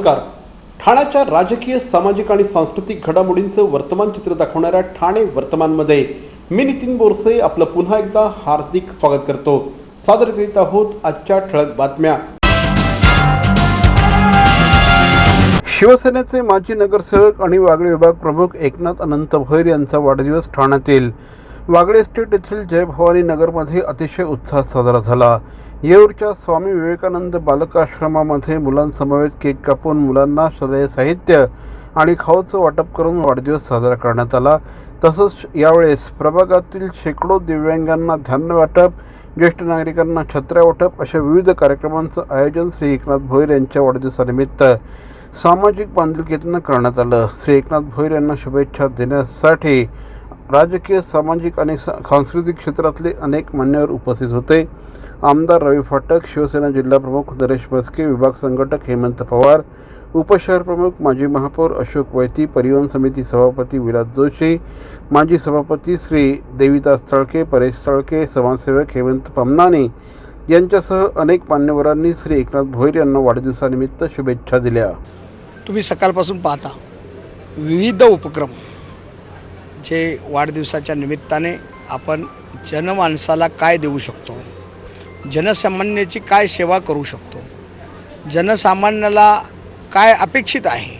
नमस्कार. ठाण्याच्या राजकीय सामाजिक आणि सांस्कृतिक घडामोडींचं वर्तमान चित्र दाखवणाऱ्या ठाणे वर्तमानमध्ये मी नितीन बोरसे आपलं पुन्हा एकदा हार्दिक स्वागत करतो. सादर करीत आहोत आजच्या ठळक बातम्या. शिवसेनेचे माजी नगरसेवक आणि वागळे विभाग प्रमुख एकनाथ अनंत भैर यांचा वाढदिवस ठाण्यातील. वागळे स्टेट येथील जय भवानी नगरमध्ये अतिशय उत्साहात साजरा झाला. येऊरच्या स्वामी विवेकानंद बालकाश्रमामध्ये मुलांसमवेत केक कापून मुलांना सदैव साहित्य आणि खाऊचं वाटप करून वाढदिवस साजरा करण्यात आला. तसंच यावेळेस प्रभागातील शेकडो दिव्यांगांना धान्य वाटप ज्येष्ठ नागरिकांना छत्र्या वाटप अशा विविध कार्यक्रमांचं आयोजन श्री एकनाथ भोईर यांच्या वाढदिवसानिमित्त सामाजिक बांधिलकीतनं करण्यात आलं. श्री एकनाथ भोईर यांना शुभेच्छा देण्यासाठी राजकीय सामाजिक आणि सांस्कृतिक क्षेत्रातले अनेक मान्यवर उपस्थित होते. आमदार रवी फाटक शिवसेना जिल्हाप्रमुख नरेश मस्के विभाग संघटक हेमंत पवार उपशहर प्रमुख माजी महापौर अशोक वैती परिवहन समिती सभापती विलास जोशी माजी सभापती श्री देविदास तळके परेश तळके समाजसेवक हेमंत पमनाने यांच्यासह अनेक मान्यवरांनी श्री एकनाथ भोईर यांना वाढदिवसानिमित्त शुभेच्छा दिल्या. तुम्ही सकाळपासून पाहता विविध उपक्रम जे वाढदिवसाच्या निमित्ताने आपण जनमानसाला काय देऊ शकतो जनसामान्याची काय सेवा करू शकतो? जनसामान्याला काय अपेक्षित आहे?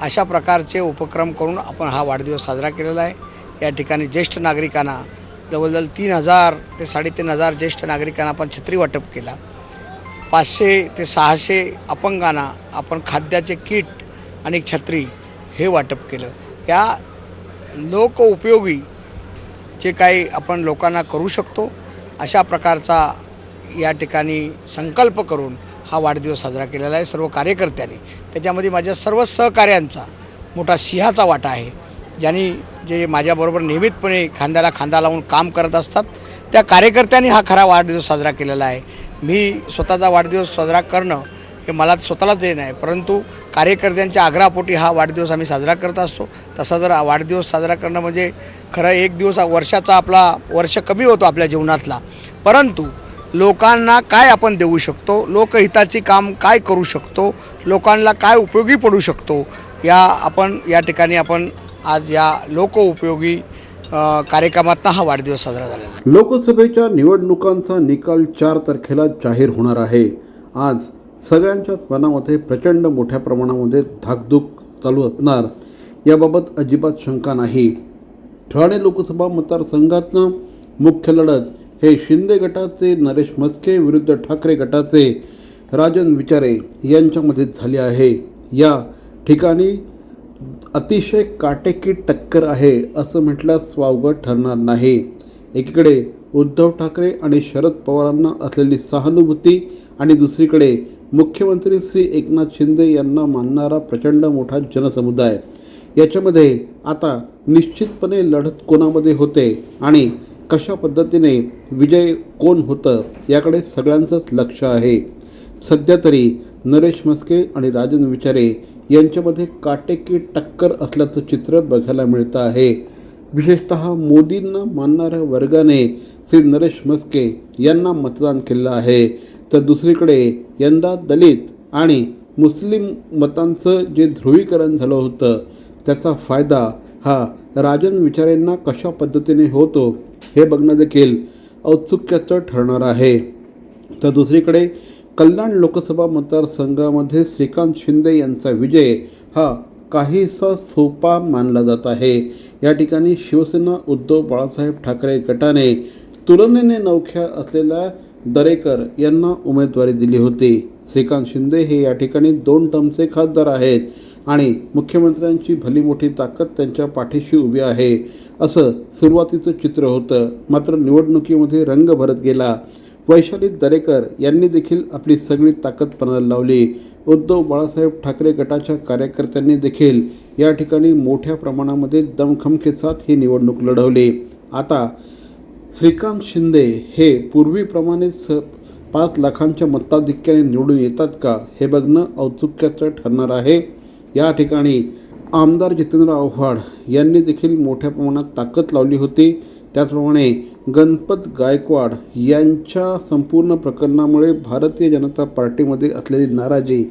अशा प्रकारचे उपक्रम करून आपण हा वाढदिवस साजरा केलेला आहे. या ठिकाणी ज्येष्ठ नागरिकांना जवळजवळ तीन हजार ते साडेतीन हजार ज्येष्ठ नागरिकांना आपण छत्री वाटप केला. पाचशे ते सहाशे अपंगांना आपण खाद्याचे किट आणि छत्री हे वाटप केलं. या लोक उपयोगी जे काही आपण लोकांना करू शकतो अशा प्रकारचा या ठिकाणी संकल्प करून हा वाढदिवस साजरा केलेला आहे सर्व कार्यकर्त्यांनी. त्याच्यामध्ये माझ्या सर्व सहकार्यांचा मोठा सिंहाचा वाटा आहे. ज्यांनी जे माझ्याबरोबर नियमितपणे खांद्याला खांदा लावून काम करत असतात त्या कार्यकर्त्यांनी हा खरा वाढदिवस साजरा केलेला आहे. मी स्वतःचा वाढदिवस साजरा करणं हे मला स्वतःलाच देणं आहे. परंतु कार्यकर्त्यांच्या आग्रहापोटी हा वाढदिवस आम्ही साजरा करत असतो. तसा जर वाढदिवस साजरा करणं म्हणजे खरं एक दिवस वर्षाचा आपला वर्ष कमी होतो आपल्या जीवनातला. परंतु लोकांना काय आपण देऊ शकतो? लोकहिताची काम काय करू शकतो? लोकांना काय उपयोगी पडू शकतो? या आपण या ठिकाणी आपण आज या लोकउपयोगी उपयोगी कार्यक्रमातनं हा वाढदिवस साजरा झालेला आहे. लोकसभेच्या निवडणुकांचा निकाल चार तारखेला जाहीर होणार आहे. आज सगळ्यांच्याच मनामध्ये प्रचंड मोठ्या प्रमाणामध्ये धाकधूक चालू असणार. याबाबत अजिबात शंका नाही. ठाणे लोकसभा मतदारसंघातनं मुख्य लढत हे शिंदे गटाचे नरेश मस्के विरुद्ध ठाकरे गटाचे राजन विचारे यांच्यामध्ये झाले आहे. या ठिकाणी अतिशय काटेकी टक्कर आहे असं म्हटल्यास वावगं ठरणार नाही. एकीकडे उद्धव ठाकरे आणि शरद पवारांना असलेली सहानुभूती आणि दुसरीकडे मुख्यमंत्री श्री एकनाथ शिंदे यांना मानणारा प्रचंड मोठा जनसमुदाय. याच्यामध्ये आता निश्चितपणे लढत कोणामध्ये होते आणि कशा पद्धतीने विजय कोण होतं याकडे सगळ्यांचंच लक्ष आहे. सध्या तरी नरेश मस्के आणि राजन विचारे यांच्यामध्ये काटेकी टक्कर असल्याचं चित्र बघायला मिळतं आहे. विशेषत मोदींना मानणाऱ्या वर्गाने श्री नरेश मस्के यांना मतदान केलं आहे. तर दुसरीकडे यंदा दलित आणि मुस्लिम मतांचं जे ध्रुवीकरण झालं होतं त्याचा फायदा हा राजन विचारेंना कशा पद्धतीने होतो हे बघणं देखील औत्सुक्याचं ठरणार आहे. तर दुसरीकडे कल्याण लोकसभा मतदारसंघामध्ये श्रीकांत शिंदे यांचा विजय हा काहीसा सोपा मानला जात आहे. या ठिकाणी शिवसेना उद्धव बाळासाहेब ठाकरे गटाने तुलनेने नौख्या असलेल्या दरेकर यांना उमेदवारी दिली होती. श्रीकांत शिंदे हे या ठिकाणी दोन टर्मचे खासदार आहेत. आणि मुख्यमंत्र्यांची भली मोठी ताकद त्यांच्या पाठीशी उभी आहे असं सुरुवातीचं चित्र होतं. मात्र निवडणुकीमध्ये रंग भरत गेला. वैशाली दरेकर यांनी देखील आपली सगळी ताकद पणाला लावली. उद्धव बाळासाहेब ठाकरे गटाच्या कार्यकर्त्यांनी देखील या ठिकाणी मोठ्या प्रमाणामध्ये दमखमखेसात ही निवडणूक लढवली. आता श्रीकांत शिंदे हे पूर्वीप्रमाणेच पाच लाखांच्या मताधिक्याने निवडून येतात का हे बघणं औत्सुक्याचं ठरणार आहे. या ठिकाणी आमदार जितेंद्र आव्हाड यांनी देखील मोठ्या प्रमाणात ताकद लावली होती. त्याचप्रमाणे गणपत गायकवाड यांच्या संपूर्ण प्रकरणामुळे भारतीय जनता पार्टीमध्ये असलेली नाराजी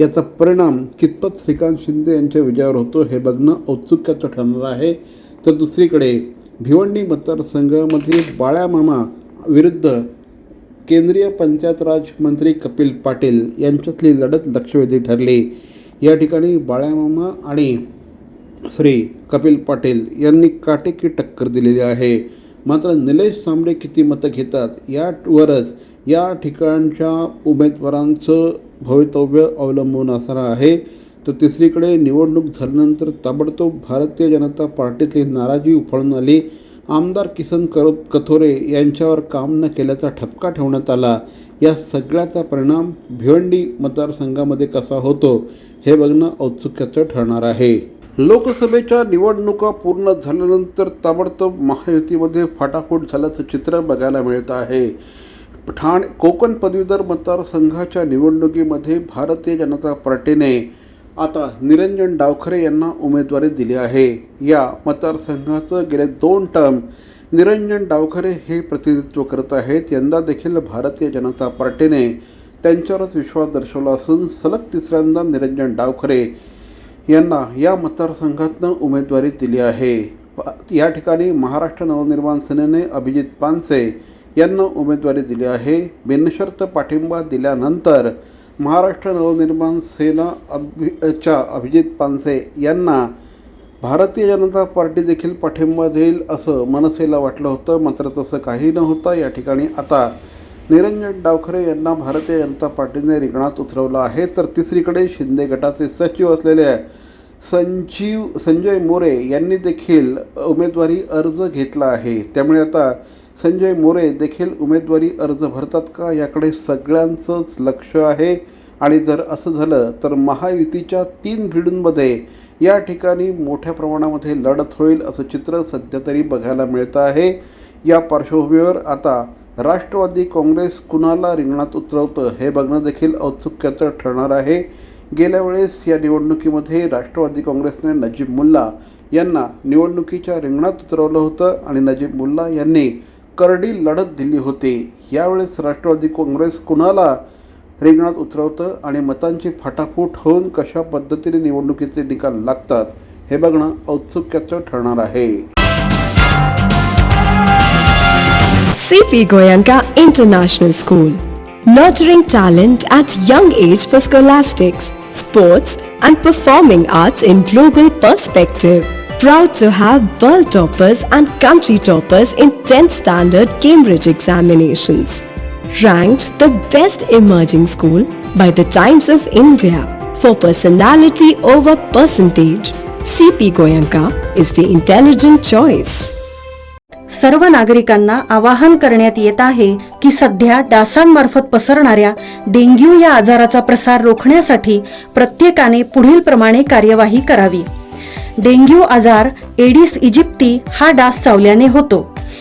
याचा परिणाम कितपत श्रीकांत शिंदे यांच्या विजयावर होतो हे बघणं औत्सुक्याचं ठरणार आहे. तर दुसरीकडे भिवंडी मतदारसंघामध्ये बाळ्यामामा विरुद्ध केंद्रीय पंचायत राज मंत्री कपिल पाटील यांच्यातली लढत लक्षवेधी ठरली. या ठिकाणी बाळ्यामामा आणि श्री कपिल पाटील यांनी काटेकी टक्कर दिलेली आहे. मात्र निलेश सांबळे किती मतं घेतात यावरच या ठिकाणच्या उमेदवारांचं भवितव्य अवलंबून असणार आहे. तर तिसरीकडे निवडणूक झाल्यानंतर ताबडतोब भारतीय जनता पार्टीतली नाराजी उफाळून आली. आमदार किसन करो कथोरे यांच्यावर काम न केल्याचा ठपका ठेवण्यात आला. या सगळ्याचा परिणाम भिवंडी मतदारसंघामध्ये कसा होतो हे बघणं औत्सुक्याचं ठरणार आहे. लोकसभेच्या निवडणुका पूर्ण झाल्यानंतर ताबडतोब महायुतीमध्ये फाटाफूट झाल्याचं चित्र बघायला मिळत आहे. ठाणे कोकण पदवीधर मतदारसंघाच्या निवडणुकीमध्ये भारतीय जनता पार्टीने आता निरंजन डावखरे यांना उमेदवारी दिली आहे. या मतदारसंघाचं गेले दोन टर्म निरंजन डावखरे हे प्रतिनिधित्व करत आहेत. यंदा देखील भारतीय जनता पार्टीने त्यांच्यावरच विश्वास दर्शवला असून सलग तिसऱ्यांदा निरंजन डावखरे यांना या मतदारसंघातनं उमेदवारी दिली आहे. या ठिकाणी महाराष्ट्र नवनिर्माण सेनेने अभिजित पानसे यांना उमेदवारी दिली आहे. बिनशर्त पाठिंबा दिल्यानंतर महाराष्ट्र नवनिर्माण सेना अभि च्या अभिजित पानसे यांना भारतीय जनता पार्टी देखील पाठिंबा देईल असं मनसेला वाटलं होतं. मात्र तसं काही न होता या ठिकाणी आता निरंजन डावखरे यांना भारतीय जनता पार्टीने रिंगणात उतरवलं आहे. तर तिसरीकडे शिंदे गटाचे सचिव असलेल्या संजीव संजय मोरे यांनी देखील उमेदवारी अर्ज घेतला आहे. त्यामुळे आता संजय मोरे देखील उमेदवारी अर्ज भरतात का? याकडे सगळ्यांचंच लक्ष आहे. आणि जर असं झालं तर महायुतीच्या तीन भिडूंमध्ये या ठिकाणी मोठ्या प्रमाणामध्ये लढत होईल असं चित्र सध्या तरी बघायला मिळतं आहे. या पार्श्वभूमीवर आता राष्ट्रवादी काँग्रेस कुणाला रिंगणात उतरवतं हे बघणं देखील औत्सुक्याचं ठरणार आहे. गेल्या वेळेस या निवडणुकीमध्ये राष्ट्रवादी काँग्रेसने नजीब मुल्ला यांना निवडणुकीच्या रिंगणात उतरवलं होतं आणि नजीब मुल्ला यांनी करडी लढत दिली होती. यावेळेस राष्ट्रवादी काँग्रेस कुणाला रिंगणात उतरवतं आणि मतांची फाटाफूट होऊन कशा पद्धतीने निवडणुकीचे निकाल लागतात हे बघणं औत्सुक्याचं ठरणार आहे. CP Goenka international school nurturing talent at young age for scholastics sports and performing arts in global perspective Proud to have world toppers and country toppers in 10th standard Cambridge examinations. Ranked the best emerging school by the Times of India for personality over percentage. CP Goyanka is the intelligent choice. सर्व नागरिकांना आवाहन करण्यात येत आहे की सध्या डासांमार्फत पसरणाऱ्या dengue या आजाराचा प्रसार रोखण्यासाठी प्रत्येकाने पुढील प्रमाणे कार्यवाही करावी डेंग्यू आजार एडिस इजिप्ती हा डास चावल्याने होतो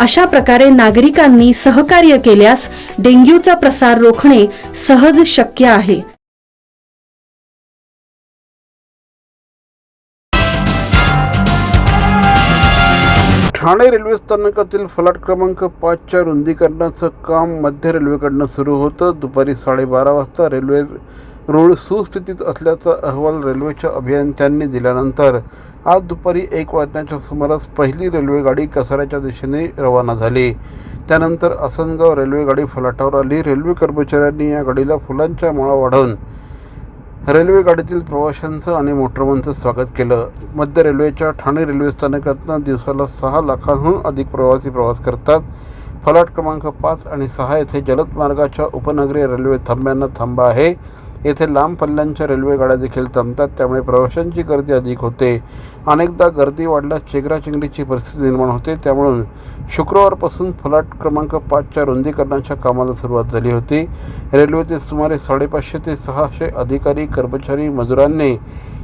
अशा प्रकारे नागरिकांनी सहकार्य केल्यास डेंग्यूचा प्रसार रोखणे सहज शक्य आहे. ठाणे रेल्वे स्थानकातील फलाट क्रमांक पाचच्या रुंदीकरणाचं काम मध्य रेल्वेकडनं सुरू होतं. दुपारी साडेबारा वाजता रेल्वे रोड सुस्थितीत असल्याचा अहवाल रेल्वेच्या अभियंत्यांनी दिल्यानंतर आज दुपारी एक वाजण्याच्या सुमारास पहिली रेल्वेगाडी कसाऱ्याच्या दिशेने रवाना झाली. त्यानंतर असनगाव रेल्वेगाडी फलाटावर आली. रेल्वे कर्मचाऱ्यांनी या गाडीला फुलांच्या माळा वाढवून रेल्वे गाडीतील प्रवाशांचं आणि मोटरमनचं स्वागत केलं. मध्य रेल्वेच्या ठाणे रेल्वे स्थानकातनं दिवसाला सहा लाखांहून अधिक प्रवासी प्रवास करतात. फलाट क्रमांक पाच आणि सहा येथे जलद मार्गाच्या उपनगरीय रेल्वे थांब्यांना थांबा आहे. येथे लांब पल्ल्यांच्या रेल्वेगाड्या देखील थांबतात. त्यामुळे प्रवाशांची गर्दी अधिक होते. अनेकदा गर्दी वाढल्यास चेंगराचेंगरीची परिस्थिती निर्माण होते. त्यामुळे शुक्रवारपासून फलाट क्रमांक पाचच्या रुंदीकरणाच्या कामाला सुरुवात झाली होती. रेल्वेचे सुमारे साडेपाचशे ते सहाशे अधिकारी कर्मचारी मजुरांनी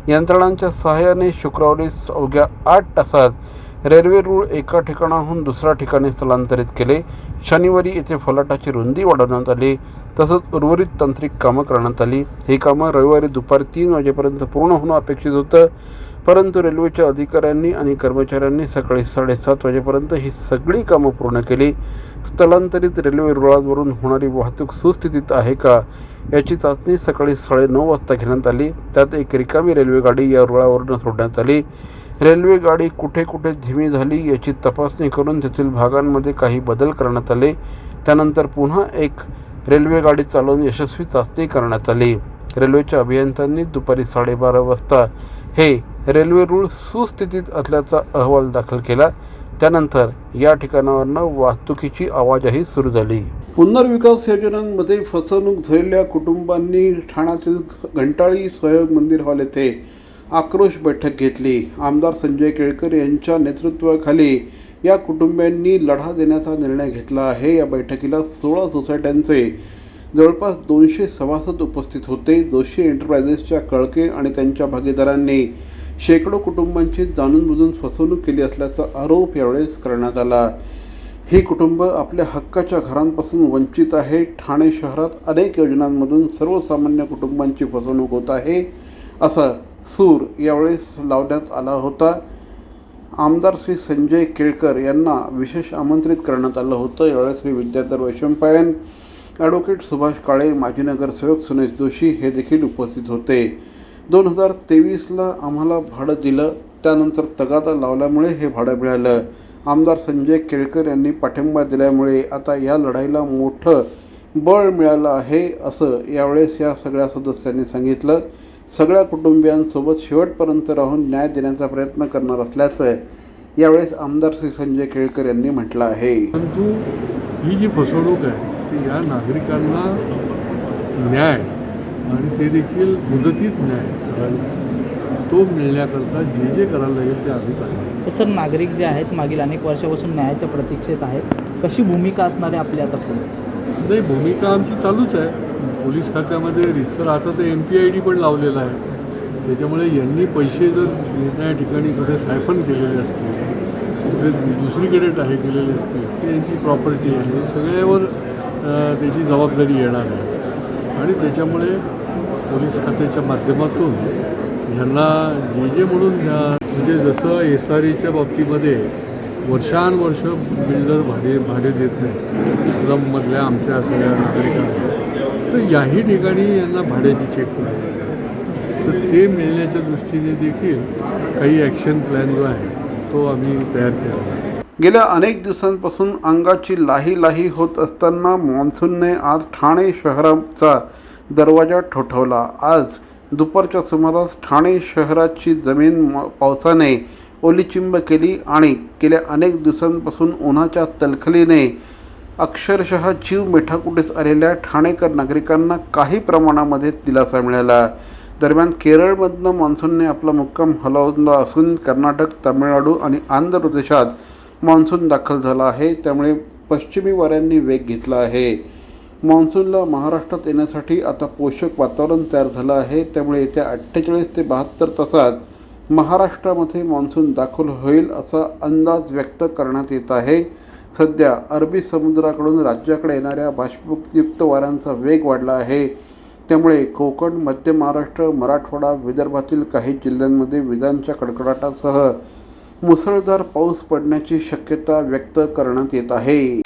यंत्रणांच्या सहाय्याने शुक्रवारी अवघ्या आठ तासात रेल्वे रूळ एका ठिकाणाहून दुसऱ्या ठिकाणी स्थलांतरित केले. शनिवारी येथे फलाटाची रुंदी वाढवण्यात आली. तसंच उर्वरित तांत्रिक कामं करण्यात आली. ही कामं रविवारी दुपारी तीन वाजेपर्यंत पूर्ण होणं अपेक्षित होतं. परंतु रेल्वेच्या अधिकाऱ्यांनी आणि कर्मचाऱ्यांनी सकाळी साडेसात वाजेपर्यंत ही सगळी कामं पूर्ण केली. स्थलांतरित रेल्वे रुळांवरून होणारी वाहतूक सुस्थितीत आहे का याची चाचणी सकाळी साडेनऊ वाजता घेण्यात आली. त्यात एक रिकामी रेल्वेगाडी या रुळावरून सोडण्यात आली. रेल्वेगाडी कुठे कुठे धीमी झाली याची तपासणी करून तेथील भागांमध्ये काही बदल करण्यात आले. त्यानंतर पुन्हा एक रेल्वेगाडी चालवून यशस्वी चाचणी करण्यात आली. रेल्वेच्या अभियंत्यांनी दुपारी साडेबारा वाजता हे रेल्वे रूळ सुस्थितीत असल्याचा अहवाल दाखल केला. त्यानंतर या ठिकाणावरनं वाहतुकीची आवाजाही सुरू झाली. पुनर्विकास योजनांमध्ये फसवणूक झालेल्या कुटुंबांनी ठाण्यातील घंटाळी सहयोग मंदिर हॉल येथे आक्रोश बैठक घेतली. आमदार संजय केळकर यांच्या नेतृत्वाखाली या कुटुंबियांनी लढा देण्याचा निर्णय घेतला आहे. या बैठकीला सोळा सोसायट्यांचे जवळपास दोनशे सभासद उपस्थित होते. जोशी एंटरप्राइजेसच्या कळके आणि त्यांच्या भागीदारांनी शेकडो कुटुंबांची जाणून बुजून फसवणूक केली असल्याचा आरोप यावेळेस करण्यात आला. ही कुटुंब आपल्या हक्काच्या घरांपासून वंचित आहे. ठाणे शहरात अनेक योजनांमधून सर्वसामान्य कुटुंबांची फसवणूक होत आहे असा सूर यावेळेस लावण्यात आला होता. आमदार श्री संजय केळकर यांना विशेष आमंत्रित करण्यात आलं होतं. यावेळेस श्री विद्याधर वैशंपायन ॲडव्होकेट सुभाष काळे माजी नगरसेवक सुनेश जोशी हे देखील उपस्थित होते. दोन हजार तेवीसला आम्हाला भाडं दिलं. त्यानंतर तगादा लावल्यामुळे हे भाडं मिळालं. आमदार संजय केळकर यांनी पाठिंबा दिल्यामुळे आता या लढाईला मोठं बळ मिळालं आहे असं यावेळेस या सगळ्या सदस्यांनी सांगितलं. सगळ्या कुटुंबियांसोबत शेवटपर्यंत राहून न्याय देण्याचा प्रयत्न करणार असल्याचं यावेळेस आमदार श्री संजय केळकर यांनी म्हटलं आहे. परंतु ही जी फसवणूक आहे ती या नागरिकांना न्याय आणि ते देखील मुदतीत न्याय करायला तो मिळण्याकरता जे जे करायला लागेल ते करणार तर सर नागरिक जे आहेत मागील अनेक वर्षापासून न्यायाच्या प्रतीक्षेत आहेत. कशी भूमिका असणार आहे आपली आता नाही भूमिका आमची चालूच आहे. पोलीस खात्यामध्ये रितसर आता तर एम पी आय डी पण लावलेला आहे. त्याच्यामुळे यांनी पैसे जर त्या ठिकाणी कुठे सायफन केलेले असतील कुठे दुसरीकडे टाहे केलेले असतील ते यांची प्रॉपर्टी आहे. सगळ्यावर त्याची जबाबदारी येणार आहे. आणि त्याच्यामुळे पोलीस खात्याच्या माध्यमातून ह्यांना जे जे म्हणून ह्या- म्हणजे जसं एस आर एच्या बाबतीमध्ये वर्षानुवर्ष बिल्डर भाडे भाडे देत नाही स्लममधल्या आमच्या सगळ्या नागरिकांना. तर याही ठिकाणी यांना भाड्याची चेक मिळाली. तर ते मिळण्याच्या दृष्टीने देखील काही ॲक्शन प्लॅन जो आहे तो आम्ही तयार केला. गेल्या अनेक दिवसांपासून अंगाची लाही लाही होत असताना मान्सूनने आज ठाणे शहराचा दरवाजा ठोठवला. आज दुपारच्या सुमारास ठाणे शहराची जमीन पावसाने ओलीचिंब केली आणि गेल्या अनेक दिवसांपासून उन्हाच्या तलखलीने अक्षरशः जीव मिठाकुटीस आलेल्या ठाणेकर नागरिकांना काही प्रमाणामध्ये दिलासा मिळाला. दरम्यान केरळमधनं मान्सूनने आपला मुक्काम हलवला असून कर्नाटक तामिळनाडू आणि आंध्र प्रदेशात मान्सून दाखल झाला आहे. त्यामुळे पश्चिमी वाऱ्यांनी वेग घेतला आहे. मान्सूनला महाराष्ट्रात येण्यासाठी आता पोषक वातावरण तयार झालं आहे. त्यामुळे येत्या अठ्ठेचाळीस ते बहात्तर तासात महाराष्ट्रामध्ये मान्सून दाखल होईल असा अंदाज व्यक्त करण्यात येत आहे. सध्या अरबी समुद्राकडून राज्याकडे येणाऱ्या बाष्पयुक्त वाऱ्यांचा वेग वाढला आहे. त्यामुळे कोकण मध्य महाराष्ट्र मराठवाडा विदर्भातील काही जिल्ह्यांमध्ये विजांच्या कडकडाटासह मुसळधार पाऊस पडण्याची शक्यता व्यक्त करण्यात येत आहे.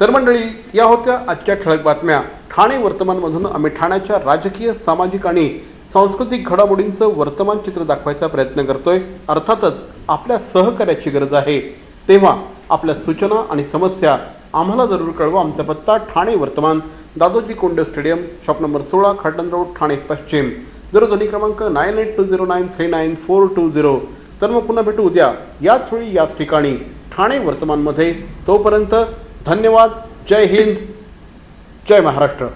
तर मंडळी या होत्या आजच्या ठळक बातम्या. ठाणे वर्तमानमधून आम्ही ठाण्याच्या राजकीय सामाजिक आणि सांस्कृतिक घडामोडींचं वर्तमान चित्र दाखवायचा प्रयत्न करतोय. अर्थातच आपल्या सहकार्याची गरज आहे. तेव्हा आपल्या सूचना आणि समस्या आम्हाला जरूर कळवा. आमचा पत्ता ठाणे वर्तमान. Dadoji Konde stadium shop number सोळा खाटन रोड ठाणे पश्चिम. दूरध्वनी क्रमांक nine eight two zero nine three nine four two zero तर मग पुन्हा भेटू उद्या. याच वेळी याच ठिकाणी ठाणे वर्तमानमध्ये. तोपर्यंत धन्यवाद. जय हिंद. जय महाराष्ट्र.